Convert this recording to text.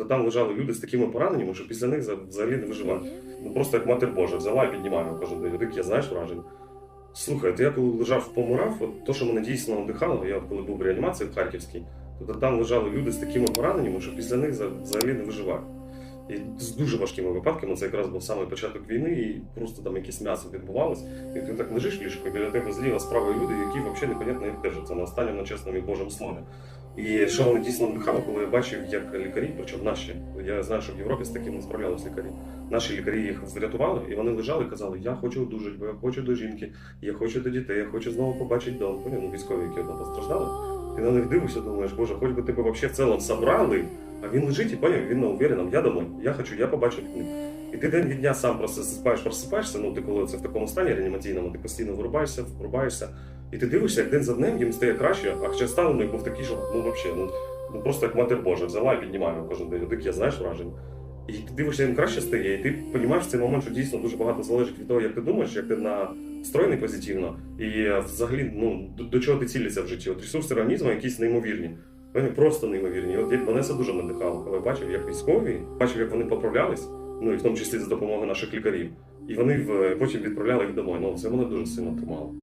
То там лежали люди з такими пораненнями, що після них взагалі не виживати. Ну просто як матір Божа, взяла і піднімаю. Кажу, день. Таке, знаєш, враження. Слухай, то я коли лежав помирав, от то, що мене дійсно надихало, я коли був в реанімації в Харківській, то там лежали люди з такими пораненнями, що після них взагалі не виживають. І з дуже важкими випадками, це якраз був саме початок війни, і просто там якесь м'ясо відбувалось, і ти так лежиш і біля тебе зліва справа люди, які взагалі непонятно як держаться на останньому чесному і Божому слові. І що мене дійсно надихало, коли я бачив, як лікарі, причому наші, я знаю, що в Європі з таким не справлялись лікарі. Наші лікарі їх врятували, і вони лежали і казали, я хочу одужати, бо я хочу до жінки, я хочу до дітей, я хочу знову побачити дом. Ну, військові, які одно постраждали. Ти на них дивишся, думаєш, боже, хоч би тебе взагалі в цілому собрали, а він лежить і поняв, він на уверенном, я домой, я хочу, я побачив книг. І ти день від дня сам просипаєш, просипаєшся, ну ти коли це в такому стані реанімаційному, ти постійно вирубаєшся, врубаєшся, і ти дивишся, як день за днем їм стає краще, а хоча стан у них був такий, що ну взагалі, ну, ну просто як матір Божа, взяла і піднімає його кожен день. Таке, знаєш, враження. І ти дивишся, їм краще стає, і ти розумієш цей момент, що дійсно дуже багато залежить від того, як ти думаєш, як ти настроєний позитивно, і взагалі ну, до, до чого ти цілишся в житті. От ресурси організму якісь неймовірні. Вони просто неймовірні. От мене це дуже надихало, коли бачив, як військові, бачив, як вони поправлялись, ну і в тому числі за допомогою наших лікарів. І вони потім відправляли їх домой. Ну це мене дуже сильно тримало.